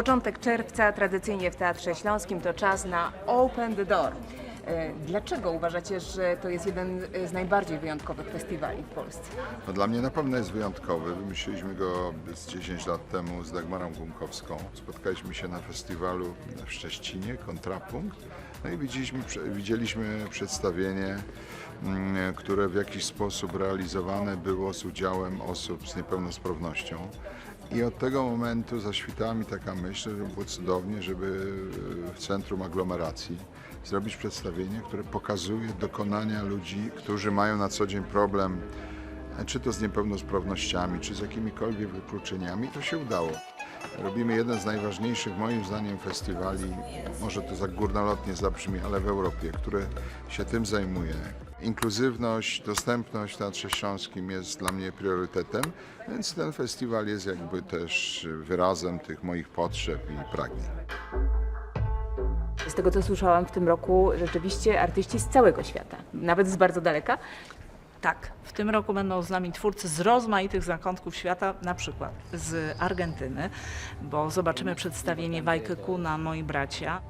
Początek czerwca tradycyjnie w Teatrze Śląskim to czas na Open the Door. E, Dlaczego uważacie, że to jest jeden z najbardziej wyjątkowych festiwali w Polsce? No dla mnie na pewno jest wyjątkowy. Wymyśliliśmy go z 10 lat temu z Dagmarą Gumkowską. Spotkaliśmy się na festiwalu w Szczecinie, Kontrapunkt. No i widzieliśmy, widzieliśmy przedstawienie, mm, które w jakiś sposób realizowane było z udziałem osób z niepełnosprawnością. I od tego momentu zaświtała mi taka myśl, że było cudownie, żeby w centrum aglomeracji zrobić przedstawienie, które pokazuje dokonania ludzi, którzy mają na co dzień problem, czy to z niepełnosprawnościami, czy z jakimikolwiek wykluczeniami. To się udało. Robimy jeden z najważniejszych, moim zdaniem, festiwali, może to za górnolotnie zabrzmi, ale w Europie, który się tym zajmuje. Inkluzywność, dostępność w Teatrze Śląskim jest dla mnie priorytetem, więc ten festiwal jest jakby też wyrazem tych moich potrzeb i pragnień. Z tego co słyszałam w tym roku rzeczywiście artyści z całego świata, nawet z bardzo daleka. Tak, w tym roku będą z nami twórcy z rozmaitych zakątków świata, na przykład z Argentyny, bo zobaczymy przedstawienie Wajkę Kuna, Moi Bracia.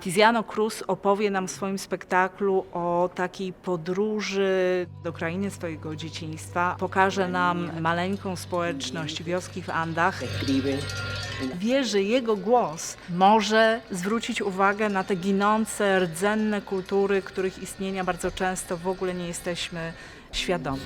Tiziano Cruz opowie nam w swoim spektaklu o takiej podróży do krainy swojego dzieciństwa. Pokaże nam maleńką społeczność wioski w Andach. Wie, że jego głos może zwrócić uwagę na te ginące, rdzenne kultury, których istnienia bardzo często w ogóle nie jesteśmy świadomi.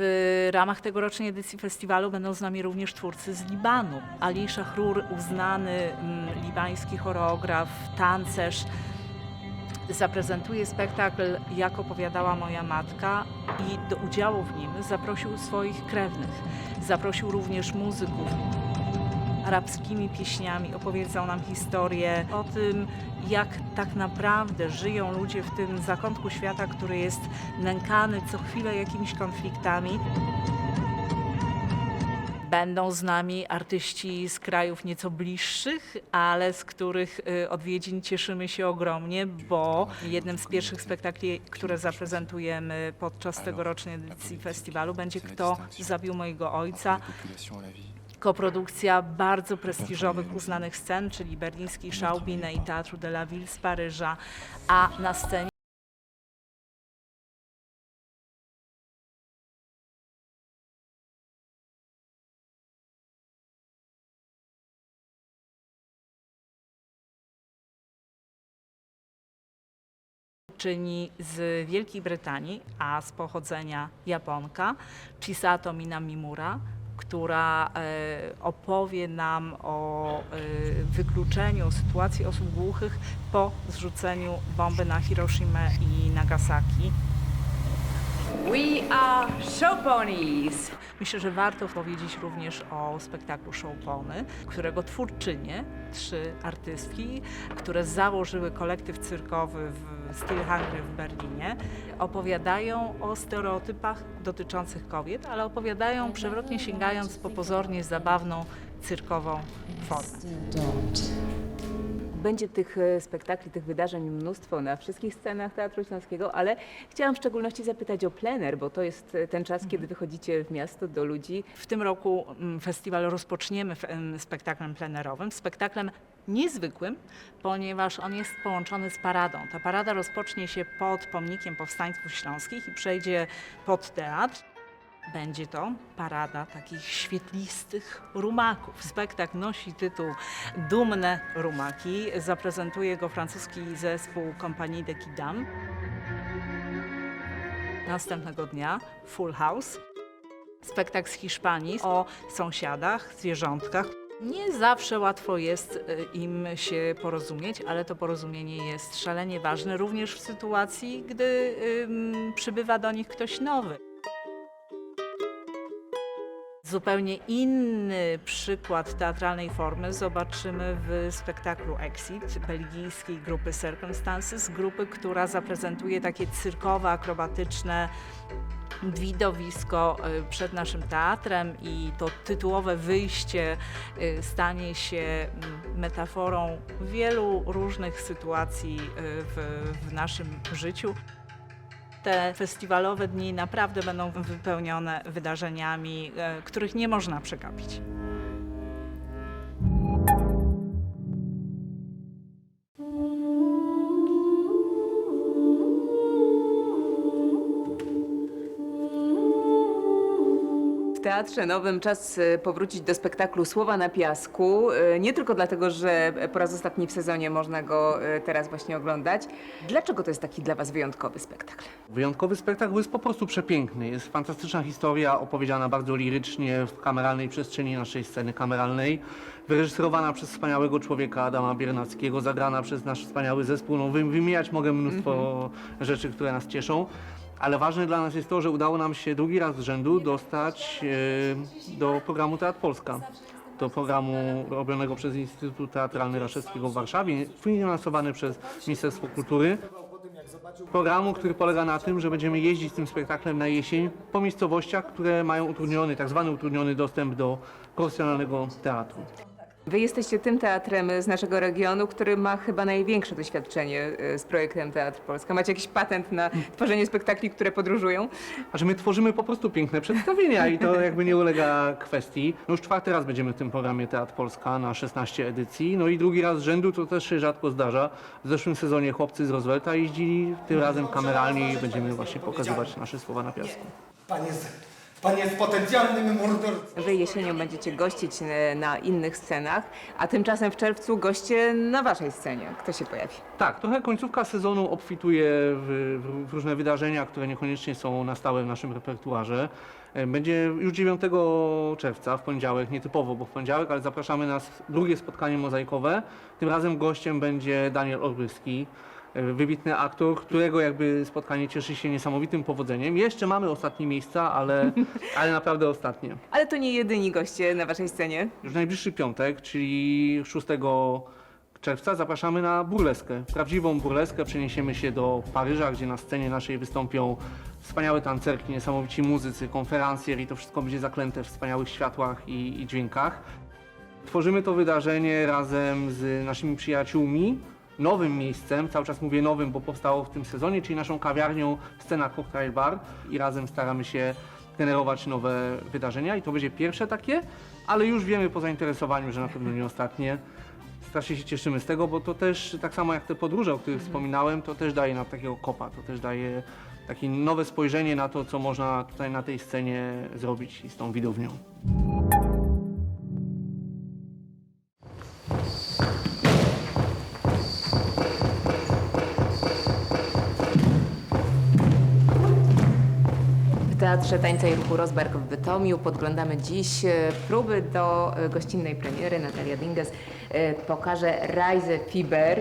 W ramach tegorocznej edycji festiwalu będą z nami również twórcy z Libanu. Ali Szachrur, uznany mm, libański choreograf, tancerz, zaprezentuje spektakl Jak opowiadała moja matka i do udziału w nim zaprosił swoich krewnych. Zaprosił również muzyków. Arabskimi pieśniami opowiedzą nam historię o tym, jak tak naprawdę żyją ludzie w tym zakątku świata, który jest nękany co chwilę jakimiś konfliktami. Będą z nami artyści z krajów nieco bliższych, ale z których y, odwiedzin cieszymy się ogromnie, bo jednym z pierwszych spektakli, które zaprezentujemy podczas tegorocznej edycji festiwalu będzie Kto zabił mojego ojca. Koprodukcja bardzo prestiżowych, uznanych scen, czyli berlińskiej Schaubine i Teatru de la Ville z Paryża, a na scenie czyni z Wielkiej Brytanii, a z pochodzenia Japonka, Chisato Minamimura, która e, opowie nam o e, wykluczeniu, sytuacji osób głuchych po zrzuceniu bomby na Hiroshima i Nagasaki. We are show ponies! Myślę, że warto powiedzieć również o spektaklu Showpony, którego twórczynie, trzy artystki, które założyły kolektyw cyrkowy w Steel Hungry w Berlinie, opowiadają o stereotypach dotyczących kobiet, ale opowiadają przewrotnie sięgając po pozornie zabawną cyrkową formę. Będzie tych e, spektakli, tych wydarzeń mnóstwo na wszystkich scenach Teatru Śląskiego, ale chciałam w szczególności zapytać o plener, bo to jest e, ten czas, kiedy wychodzicie w miasto do ludzi. W tym roku mm, festiwal rozpoczniemy spektaklem plenerowym, spektaklem niezwykłym, ponieważ on jest połączony z paradą. Ta parada rozpocznie się pod pomnikiem powstańców śląskich i przejdzie pod teatr. Będzie to parada takich świetlistych rumaków. Spektakl nosi tytuł Dumne Rumaki. Zaprezentuje go francuski zespół Compagnie de Kidam. Następnego dnia Full House. Spektakl z Hiszpanii o sąsiadach, zwierzątkach. Nie zawsze łatwo jest y, im się porozumieć, ale to porozumienie jest szalenie ważne również w sytuacji, gdy przybywa do nich ktoś nowy. Zupełnie inny przykład teatralnej formy zobaczymy w spektaklu Exit belgijskiej grupy Circumstances, grupy, która zaprezentuje takie cyrkowe, akrobatyczne widowisko y, przed naszym teatrem i to tytułowe wyjście y, stanie się mm, metaforą wielu różnych sytuacji y, w, w naszym życiu. te festiwalowe dni naprawdę będą wypełnione wydarzeniami, których nie można przegapić. Teatrze Nowym czas e, powrócić do spektaklu Słowa na Piasku. E, Nie tylko dlatego, że po raz ostatni w sezonie można go e, teraz właśnie oglądać. Dlaczego to jest taki dla Was wyjątkowy spektakl? Wyjątkowy spektakl jest po prostu przepiękny. Jest fantastyczna historia opowiedziana bardzo lirycznie w kameralnej przestrzeni naszej sceny kameralnej. Wyreżyserowana przez wspaniałego człowieka Adama Biernackiego, zagrana przez nasz wspaniały zespół. No, wy- wymieniać mogę mnóstwo rzeczy, które nas cieszą. Ale ważne dla nas jest to, że udało nam się drugi raz z rzędu dostać e, do programu Teatr Polska. Do programu robionego przez Instytut Teatralny Raszewskiego w Warszawie, finansowany przez Ministerstwo Kultury programu, który polega na tym, że będziemy jeździć z tym spektaklem na jesień po miejscowościach, które mają utrudniony, tak zwany utrudniony dostęp do profesjonalnego teatru. Wy jesteście tym teatrem z naszego regionu, który ma chyba największe doświadczenie e, z projektem Teatr Polska. Macie jakiś patent na tworzenie spektakli, które podróżują? A że my tworzymy po prostu piękne przedstawienia i to jakby nie ulega kwestii. No już czwarty raz będziemy w tym programie Teatr Polska na 16 edycji, no i drugi raz z rzędu to też się rzadko zdarza. W zeszłym sezonie chłopcy z Roosevelta jeździli, tym razem kameralnie i będziemy właśnie pokazywać nasze słowa na piasku. Pan jest, pan jest potencjalnym mordercą. Wy jesienią będziecie gościć e, na innych scenach, a tymczasem w czerwcu goście na Waszej scenie. Kto się pojawi? Tak, trochę końcówka sezonu obfituje w, w, w różne wydarzenia, które niekoniecznie są na stałe w naszym repertuarze. E, Będzie już 9 czerwca, w poniedziałek, nietypowo, bo w poniedziałek, ale zapraszamy na s- drugie spotkanie mozaikowe. Tym razem gościem będzie Daniel Olbryski, e, wybitny aktor, którego jakby spotkanie cieszy się niesamowitym powodzeniem. Jeszcze mamy ostatnie miejsca, ale, ale naprawdę ostatnie. Ale to nie jedyni goście na Waszej scenie. Już w najbliższy piątek, czyli 6 czerwca, zapraszamy na burleskę. Prawdziwą burleskę. Przeniesiemy się do Paryża, gdzie na scenie naszej wystąpią wspaniałe tancerki, niesamowici muzycy, konferencjer i to wszystko będzie zaklęte w wspaniałych światłach i, i dźwiękach. Tworzymy to wydarzenie razem z naszymi przyjaciółmi, nowym miejscem, cały czas mówię nowym, bo powstało w tym sezonie, czyli naszą kawiarnią Scena Cocktail Bar i razem staramy się generować nowe wydarzenia i to będzie pierwsze takie, ale już wiemy po zainteresowaniu, że na pewno nie ostatnie. Strasznie się cieszymy z tego, bo to też, tak samo jak te podróże, o których wspominałem, to też daje nam takiego kopa, to też daje takie nowe spojrzenie na to, co można tutaj na tej scenie zrobić z tą widownią. Teatrze Tańca i Ruchu Rosberg w Bytomiu podglądamy dziś e, próby do e, gościnnej premiery. Natalia Dinges e, pokaże Reise Fiber.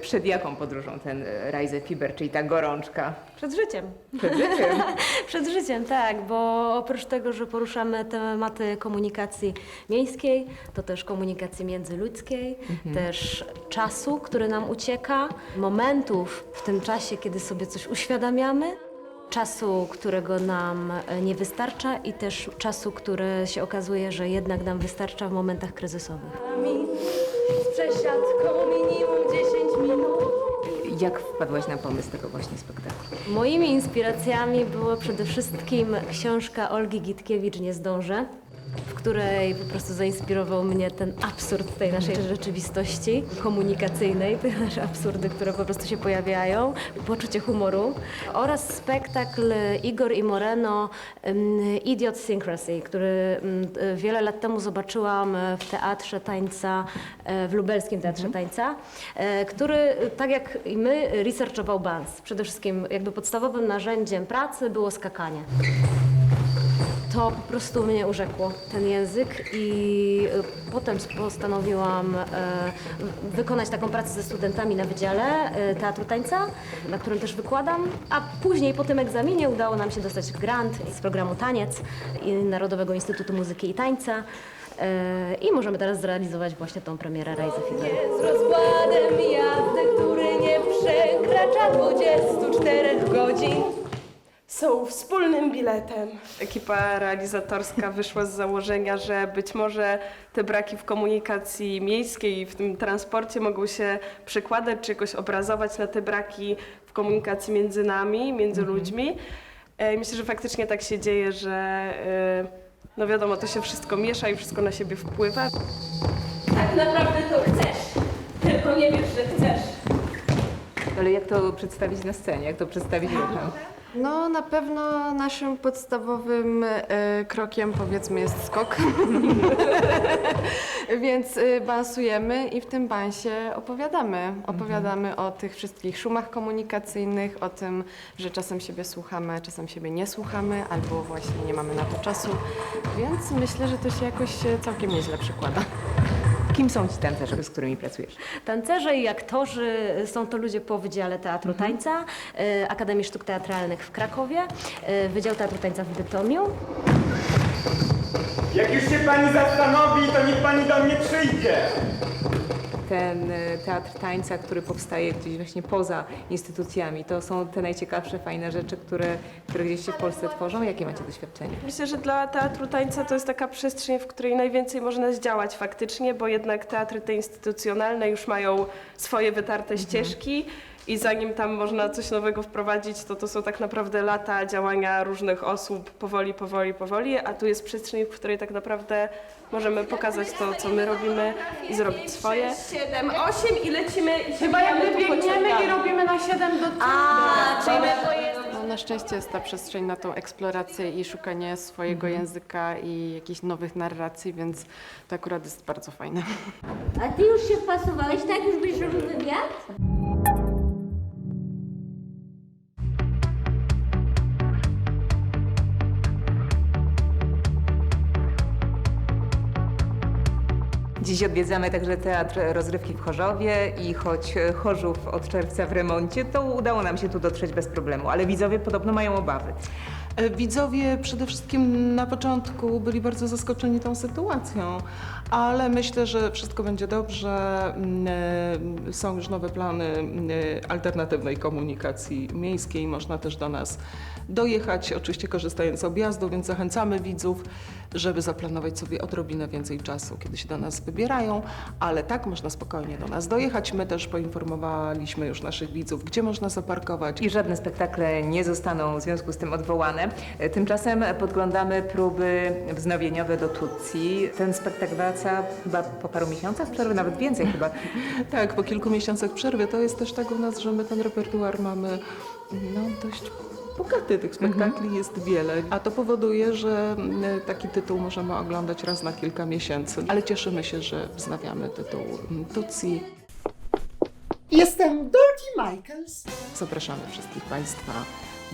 Przed jaką podróżą ten Reise Fiber, czyli ta gorączka? Przed życiem. Przed życiem. Przed życiem, tak, bo oprócz tego, że poruszamy tematy komunikacji miejskiej, to też komunikacji międzyludzkiej, też czasu, który nam ucieka, momentów w tym czasie, kiedy sobie coś uświadamiamy, czasu, którego nam e, nie wystarcza i też czasu, który się okazuje, że jednak nam wystarcza w momentach kryzysowych. Z przesiadką minimum 10 minut. Jak wpadłaś na pomysł tego właśnie spektaklu? Moimi inspiracjami była przede wszystkim książka Olgi Gitkiewicz Nie zdążę, w której po prostu zainspirował mnie ten absurd tej naszej rzeczywistości komunikacyjnej, te nasze absurdy, które po prostu się pojawiają, poczucie humoru oraz spektakl Igor i Moreno um, Idiotsyncrasy, który wiele lat temu zobaczyłam w Teatrze Tańca, e, w Lubelskim Teatrze Tańca, e, który tak jak i my researchował dans. Przede wszystkim jakby podstawowym narzędziem pracy było skakanie. To po prostu mnie urzekło, ten język i y, potem postanowiłam e, wykonać taką pracę ze studentami na Wydziale e, Teatru Tańca, na którym też wykładam, a później po tym egzaminie udało nam się dostać grant z programu Taniec i Narodowego Instytutu Muzyki i Tańca e, i możemy teraz zrealizować właśnie tą premierę Rise Fiber. Z rozkładem jazdy, który nie przekracza 24 godzin. Są wspólnym biletem. Ekipa realizatorska wyszła z założenia, że być może te braki w komunikacji miejskiej i w tym transporcie mogą się przekładać czy jakoś obrazować na te braki w komunikacji między nami, między ludźmi. E, Myślę, że faktycznie tak się dzieje, że e, no wiadomo, to się wszystko miesza i wszystko na siebie wpływa. Tak naprawdę to chcesz, tylko nie wiesz, że chcesz. Ale jak to przedstawić na scenie, jak to przedstawić ruchem? No, na pewno naszym podstawowym e, krokiem powiedzmy jest skok. Więc e, bansujemy i w tym bansie opowiadamy. Opowiadamy o tych wszystkich szumach komunikacyjnych, o tym, że czasem siebie słuchamy, czasem siebie nie słuchamy, albo właśnie nie mamy na to czasu. Więc myślę, że to się jakoś e, całkiem nieźle przekłada. Kim są ci tancerze, z którymi pracujesz? Tancerze i aktorzy są to ludzie po Wydziale Teatru Tańca, e, Akademii Sztuk Teatralnych w Krakowie, e, Wydział Teatru Tańca w Bytomiu. Jak już się pani zastanowi, to niech pani do mnie przyjdzie. Ten e, teatr tańca, który powstaje gdzieś właśnie poza instytucjami, to są te najciekawsze, fajne rzeczy, które, które gdzieś się w Polsce tworzą. Jakie macie doświadczenie? Myślę, że dla teatru tańca to jest taka przestrzeń, w której najwięcej można zdziałać faktycznie, bo jednak teatry te instytucjonalne już mają swoje wytarte ścieżki i zanim tam można coś nowego wprowadzić, to to są tak naprawdę lata działania różnych osób powoli, powoli, powoli, a tu jest przestrzeń, w której tak naprawdę możemy pokazać to, co my robimy i zrobić swoje. 7, 8 i lecimy i Chyba jak my biegniemy i robimy na 7 do No, na szczęście jest ta przestrzeń na tą eksplorację i szukanie swojego języka i jakichś nowych narracji, więc to akurat jest bardzo fajne. A ty już się wpasowałeś, tak? Już będziesz robił wywiad? Dziś odwiedzamy także Teatr Rozrywki w Chorzowie i choć Chorzów od czerwca w remoncie, to udało nam się tu dotrzeć bez problemu, ale widzowie podobno mają obawy. E, Widzowie przede wszystkim na początku byli bardzo zaskoczeni tą sytuacją, ale myślę, że wszystko będzie dobrze. Mm, e, Są już nowe plany mm, e, alternatywnej komunikacji miejskiej. Można też do nas dojechać, oczywiście korzystając z objazdu, więc zachęcamy widzów, żeby zaplanować sobie odrobinę więcej czasu, kiedy się do nas wybierają, ale tak można spokojnie do nas dojechać. My też poinformowaliśmy już naszych widzów, gdzie można zaparkować. I żadne spektakle nie zostaną w związku z tym odwołane. Tymczasem podglądamy próby wznowieniowe do Tutsi. Ten spektakl wraca chyba po paru miesiącach przerwy, nawet więcej chyba. Tak, po kilku miesiącach przerwy to jest też tak u nas, że my ten repertuar mamy no, dość bogaty. Tych spektakli jest wiele, a to powoduje, że taki tytuł możemy oglądać raz na kilka miesięcy. Ale cieszymy się, że wznawiamy tytuł Tutsi. Jestem Dorothy Michaels. Zapraszamy wszystkich Państwa.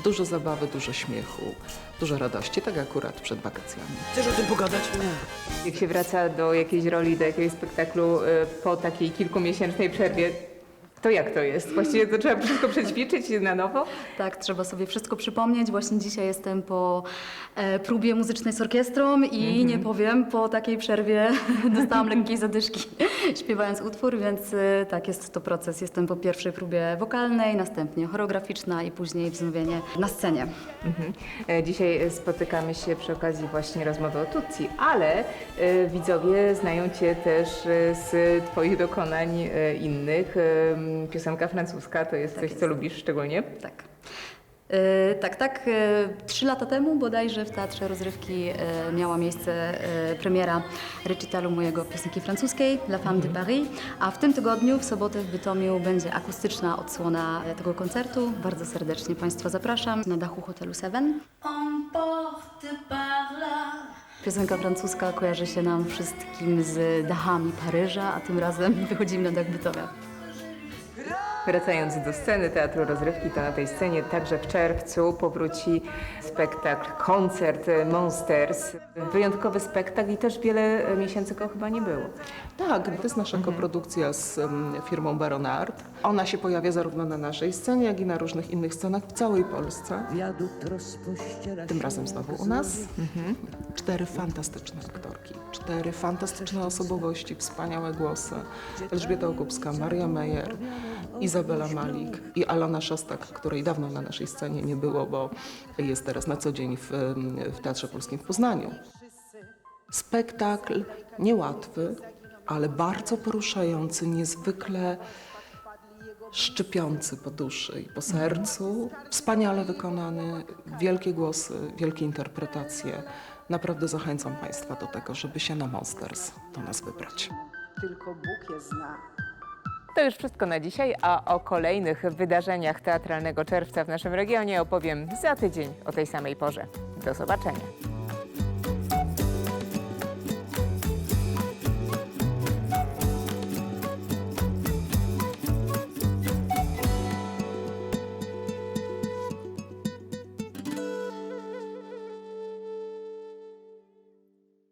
Dużo zabawy, dużo śmiechu, dużo radości, tak akurat przed wakacjami. Chcesz o tym pogadać? Jak się wraca do jakiejś roli, do jakiegoś spektaklu y, po takiej kilkumiesięcznej przerwie, to jak to jest? Właściwie to trzeba wszystko przećwiczyć na nowo? Tak, trzeba sobie wszystko przypomnieć. Właśnie dzisiaj jestem po e, próbie muzycznej z orkiestrą i nie powiem, po takiej przerwie dostałam lekkiej zadyszki śpiewając utwór, więc e, tak, jest to proces. Jestem po pierwszej próbie wokalnej, następnie choreograficzna i później wznowienie na scenie. Mhm. E, Dzisiaj spotykamy się przy okazji właśnie rozmowy o Tutsi, ale e, widzowie znają Cię też e, z Twoich dokonań e, innych. E, Piosenka francuska to jest Tak coś, jest. co lubisz szczególnie. Tak. E, tak, tak. E, Trzy lata temu bodajże w Teatrze Rozrywki e, miała miejsce e, premiera recitalu mojego piosenki francuskiej La Femme de Paris, a w tym tygodniu, w sobotę w Bytomiu będzie akustyczna odsłona tego koncertu. Bardzo serdecznie Państwa zapraszam na dachu hotelu Seven. Piosenka francuska kojarzy się nam wszystkim z dachami Paryża, a tym razem wychodzimy na dach Bytomia. Wracając do sceny Teatru Rozrywki, to na tej scenie także w czerwcu powróci spektakl, koncert Monsters. Wyjątkowy spektakl i też wiele miesięcy go chyba nie było. Tak, to jest nasza koprodukcja z firmą Baronard. Ona się pojawia zarówno na naszej scenie, jak i na różnych innych scenach w całej Polsce. Tym razem znowu u nas. Cztery fantastyczne aktorki, cztery fantastyczne osobowości, wspaniałe głosy. Elżbieta Okupska, Maria Meyer, Izabela Malik i Alona Szostak, której dawno na naszej scenie nie było, bo jest teraz na co dzień w, w Teatrze Polskim w Poznaniu. Spektakl niełatwy, ale bardzo poruszający, niezwykle szczypiący po duszy i po sercu. Wspaniale wykonany, wielkie głosy, wielkie interpretacje. Naprawdę zachęcam Państwa do tego, żeby się na Monsters do nas wybrać. Tylko Bóg je zna. To już wszystko na dzisiaj, a o kolejnych wydarzeniach teatralnego czerwca w naszym regionie opowiem za tydzień o tej samej porze. Do zobaczenia.